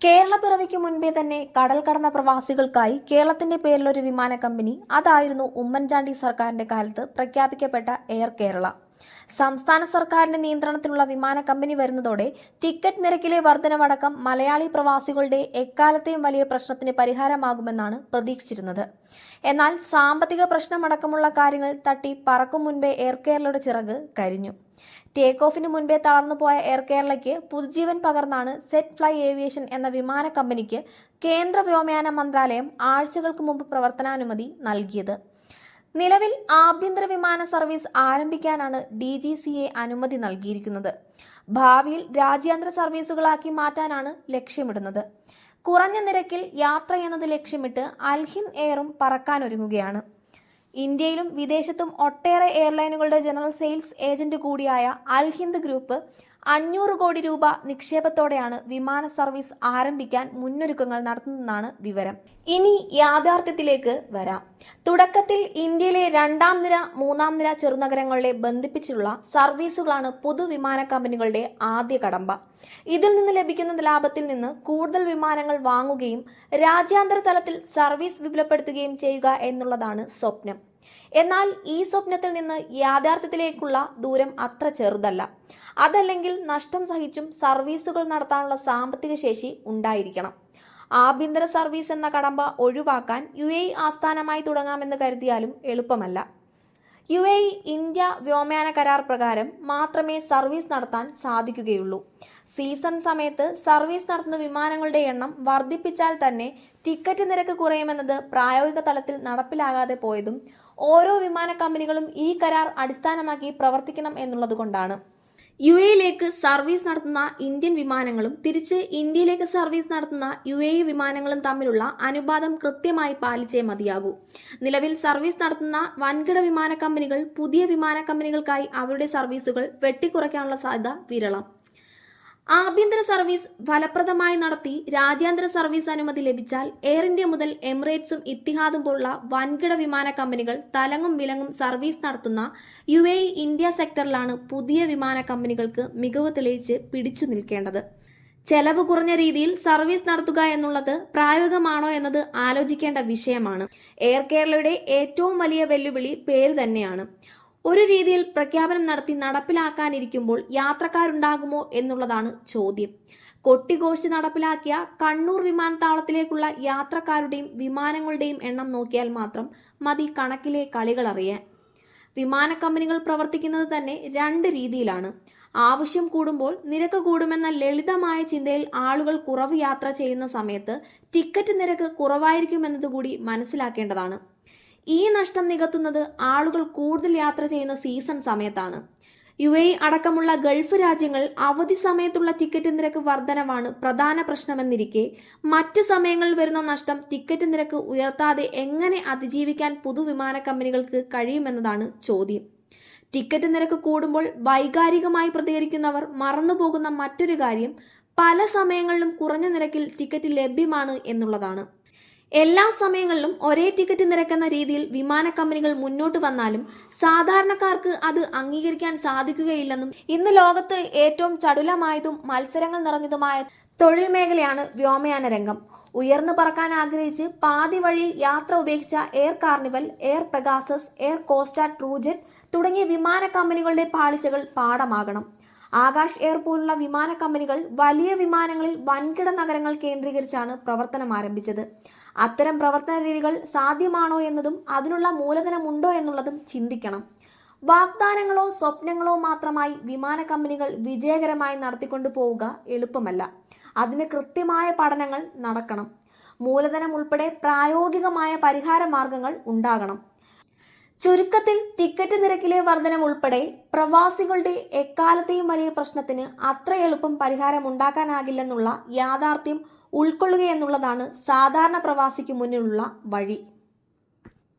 കേരള പിറവിക്ക് മുൻപേ തന്നെ കടൽ കടന്ന പ്രവാസികൾക്കായി കേരളത്തിന്റെ പേരിലൊരു വിമാന കമ്പനി അതായിരുന്നു ഉമ്മൻചാണ്ടി സർക്കാരിന്റെ കാലത്ത് പ്രഖ്യാപിക്കപ്പെട്ട എയർ കേരള. സംസ്ഥാന സർക്കാരിന്റെ നിയന്ത്രണത്തിലുള്ള വിമാന കമ്പനി വരുന്നതോടെ ടിക്കറ്റ് നിരക്കിലെ വർധനവടക്കം മലയാളി പ്രവാസികളുടെ എക്കാലത്തെയും വലിയ പ്രശ്നത്തിന് പരിഹാരമാകുമെന്നാണ് പ്രതീക്ഷിച്ചിരുന്നത്. എന്നാൽ സാമ്പത്തിക പ്രശ്നമടക്കമുള്ള കാര്യങ്ങൾ തട്ടി പറക്കും മുൻപേ എയർ കേരളയുടെ ചിറക് കരിഞ്ഞു. ടേക്ക് ഓഫിന് മുൻപേ തളർന്നുപോയ എയർ കേരളയ്ക്ക് പുതുജീവൻ പകർന്നാണ് സെറ്റ് ഫ്ലൈ ഏവിയേഷൻ എന്ന വിമാന കമ്പനിക്ക് കേന്ദ്ര വ്യോമയാന മന്ത്രാലയം ആഴ്ചകൾക്ക് മുമ്പ് പ്രവർത്തനാനുമതി നൽകിയത്. നിലവിൽ ആഭ്യന്തര വിമാന സർവീസ് ആരംഭിക്കാനാണ് ഡി ജി സി എ അനുമതി നൽകിയിരിക്കുന്നത്. ഭാവിയിൽ രാജ്യാന്തര സർവീസുകളാക്കി മാറ്റാനാണ് ലക്ഷ്യമിടുന്നത്. കുറഞ്ഞ നിരക്കിൽ യാത്ര എന്നത് ലക്ഷ്യമിട്ട് അൽഹിൻ എയറും പറക്കാനൊരുങ്ങുകയാണ്. ഇന്ത്യയിലും വിദേശത്തും ഒട്ടേറെ എയർലൈനുകളുടെ ജനറൽ സെയിൽസ് ഏജന്റ് കൂടിയായ അൽഹിന്ദ് ഗ്രൂപ്പ് അഞ്ഞൂറ് കോടി രൂപ നിക്ഷേപത്തോടെയാണ് വിമാന സർവീസ് ആരംഭിക്കാൻ മുന്നൊരുക്കങ്ങൾ നടത്തുന്നതെന്നാണ് വിവരം. ഇനി യാഥാർത്ഥ്യത്തിലേക്ക് വരാം. തുടക്കത്തിൽ ഇന്ത്യയിലെ രണ്ടാം നിര മൂന്നാം നിര ചെറുനഗരങ്ങളെ ബന്ധിപ്പിച്ചുള്ള സർവീസുകളാണ് പൊതുവിമാന കമ്പനികളുടെ ആദ്യ കടമ്പ. ഇതിൽ നിന്ന് ലഭിക്കുന്ന ലാഭത്തിൽ നിന്ന് കൂടുതൽ വിമാനങ്ങൾ വാങ്ങുകയും രാജ്യാന്തര തലത്തിൽ സർവീസ് വിപുലപ്പെടുത്തുകയും ചെയ്യുക എന്നുള്ളതാണ് സ്വപ്നം. എന്നാൽ ഈ സ്വപ്നത്തിൽ നിന്ന് യാഥാർത്ഥ്യത്തിലേക്കുള്ള ദൂരം അത്ര ചെറുതല്ല. അതല്ലെങ്കിൽ നഷ്ടം സഹിച്ചും സർവീസുകൾ നടത്താനുള്ള സാമ്പത്തിക ശേഷി ഉണ്ടായിരിക്കണം. ആഭ്യന്തര സർവീസ് എന്ന കടമ്പ ഒഴിവാക്കാൻ യു എ ആസ്ഥാനമായി തുടങ്ങാമെന്ന് കരുതിയാലും എളുപ്പമല്ല. യു എ ഇന്ത്യ വ്യോമയാന കരാർ പ്രകാരം മാത്രമേ സർവീസ് നടത്താൻ സാധിക്കുകയുള്ളൂ. സീസൺ സമയത്ത് സർവീസ് നടത്തുന്ന വിമാനങ്ങളുടെ എണ്ണം വർദ്ധിപ്പിച്ചാൽ തന്നെ ടിക്കറ്റ് നിരക്ക് കുറയുമെന്നത് പ്രായോഗിക തലത്തിൽ നടപ്പിലാകാതെ പോയതും ഓരോ വിമാന കമ്പനികളും ഈ കരാർ അടിസ്ഥാനമാക്കി പ്രവർത്തിക്കണം എന്നുള്ളതുകൊണ്ടാണ് യു എയിലേക്ക് സർവീസ് നടത്തുന്ന ഇന്ത്യൻ വിമാനങ്ങളും തിരിച്ച് ഇന്ത്യയിലേക്ക് സർവീസ് നടത്തുന്ന യു എ വിമാനങ്ങളും തമ്മിലുള്ള അനുപാതം കൃത്യമായി പാലിച്ചേ മതിയാകൂ. നിലവിൽ സർവീസ് നടത്തുന്ന വൻകിട വിമാന കമ്പനികൾ പുതിയ വിമാന കമ്പനികൾക്കായി അവരുടെ സർവീസുകൾ വെട്ടിക്കുറയ്ക്കാനുള്ള സാധ്യത വിരളം. ആഭ്യന്തര സർവീസ് ഫലപ്രദമായി നടത്തി രാജ്യാന്തര സർവീസ് അനുമതി ലഭിച്ചാൽ എയർ ഇന്ത്യ മുതൽ എമിറേറ്റ്സും ഇത്തിഹാദും പോലുള്ള വൻകിട വിമാന കമ്പനികൾ തലങ്ങും വിലങ്ങും സർവീസ് നടത്തുന്ന യു എ ഇന്ത്യ സെക്ടറിലാണ് പുതിയ വിമാന കമ്പനികൾക്ക് മികവ് തെളിയിച്ച് പിടിച്ചു നിൽക്കേണ്ടത്. ചെലവ് കുറഞ്ഞ രീതിയിൽ സർവീസ് നടത്തുക എന്നുള്ളത് പ്രായോഗികമാണോ എന്നത് ആലോചിക്കേണ്ട വിഷയമാണ്. എയർ കേരളയുടെ ഏറ്റവും വലിയ വെല്ലുവിളി പേര് തന്നെയാണ്. ഒരു രീതിയിൽ പ്രഖ്യാപനം നടത്തി നടപ്പിലാക്കാനിരിക്കുമ്പോൾ യാത്രക്കാരുണ്ടാകുമോ എന്നുള്ളതാണ് ചോദ്യം. കൊട്ടിഘോഷിച്ച് നടപ്പിലാക്കിയ കണ്ണൂർ വിമാനത്താവളത്തിലേക്കുള്ള യാത്രക്കാരുടെയും വിമാനങ്ങളുടെയും എണ്ണം നോക്കിയാൽ മാത്രം മതി കണക്കിലെ കളികൾ അറിയാൻ. വിമാന കമ്പനികൾ പ്രവർത്തിക്കുന്നത് തന്നെ രണ്ട് രീതിയിലാണ്. ആവശ്യം കൂടുമ്പോൾ നിരക്ക് കൂടുമെന്ന ലളിതമായ ചിന്തയിൽ ആളുകൾ കുറവ് യാത്ര ചെയ്യുന്ന സമയത്ത് ടിക്കറ്റ് നിരക്ക് കുറവായിരിക്കുമെന്നതുകൂടി മനസ്സിലാക്കേണ്ടതാണ്. ഈ നഷ്ടം നികത്തുന്നത് ആളുകൾ കൂടുതൽ യാത്ര ചെയ്യുന്ന സീസൺ സമയത്താണ്. യു എ അടക്കമുള്ള ഗൾഫ് രാജ്യങ്ങൾ അവധി സമയത്തുള്ള ടിക്കറ്റ് നിരക്ക് വർധനവാണ് പ്രധാന പ്രശ്നമെന്നിരിക്കെ മറ്റ് സമയങ്ങളിൽ വരുന്ന നഷ്ടം ടിക്കറ്റ് നിരക്ക് ഉയർത്താതെ എങ്ങനെ അതിജീവിക്കാൻ പൊതുവിമാന കമ്പനികൾക്ക് കഴിയുമെന്നതാണ് ചോദ്യം. ടിക്കറ്റ് നിരക്ക് കൂടുമ്പോൾ വൈകാരികമായി പ്രതികരിക്കുന്നവർ മറന്നുപോകുന്ന മറ്റൊരു കാര്യം പല സമയങ്ങളിലും കുറഞ്ഞ നിരക്കിൽ ടിക്കറ്റ് ലഭ്യമാണ് എന്നുള്ളതാണ്. എല്ലാ സമയങ്ങളിലും ഒരേ ടിക്കറ്റ് നിരക്കുന്ന രീതിയിൽ വിമാന കമ്പനികൾ മുന്നോട്ട് വന്നാലും സാധാരണക്കാർക്ക് അത് അംഗീകരിക്കാൻ സാധിക്കുകയില്ലെന്നും ഇന്ന് ലോകത്ത് ഏറ്റവും ചടുലമായതും മത്സരങ്ങൾ നിറഞ്ഞതുമായ തൊഴിൽ മേഖലയാണ് വ്യോമയാന രംഗം. ഉയർന്നു പറക്കാൻ ആഗ്രഹിച്ച് പാതി വഴിയിൽ യാത്ര ഉപേക്ഷിച്ച Air Carnival Air Pegasus Air Costa TruJet തുടങ്ങിയ വിമാന കമ്പനികളുടെ പാളിച്ചകൾ പാഠമാകണം. ആകാശ് എയർ പോലുള്ള വിമാന കമ്പനികൾ വലിയ വിമാനങ്ങളിൽ വൻകിട നഗരങ്ങൾ കേന്ദ്രീകരിച്ചാണ് പ്രവർത്തനം ആരംഭിച്ചത്. അത്തരം പ്രവർത്തന രീതികൾ സാധ്യമാണോ എന്നതും അതിനുള്ള മൂലധനമുണ്ടോ എന്നുള്ളതും ചിന്തിക്കണം. വാഗ്ദാനങ്ങളോ സ്വപ്നങ്ങളോ മാത്രമായി വിമാന കമ്പനികൾ വിജയകരമായി നടത്തിക്കൊണ്ടു പോവുക എളുപ്പമല്ല. അതിന് കൃത്യമായ പഠനങ്ങൾ നടക്കണം. മൂലധനം ഉൾപ്പെടെ പ്രായോഗികമായ പരിഹാര മാർഗങ്ങൾ ഉണ്ടാകണം. ചുരുക്കത്തിൽ ടിക്കറ്റ് നിരക്കിലെ വർധനം ഉൾപ്പെടെ പ്രവാസികളുടെ എക്കാലത്തെയും വലിയ പ്രശ്നത്തിന് അത്ര എളുപ്പം പരിഹാരം ഉണ്ടാക്കാനാകില്ലെന്നുള്ള യാഥാർത്ഥ്യം ഉൾക്കൊള്ളുകയെന്നുള്ളതാണ് സാധാരണ പ്രവാസിക്ക് മുന്നിലുള്ള വഴി.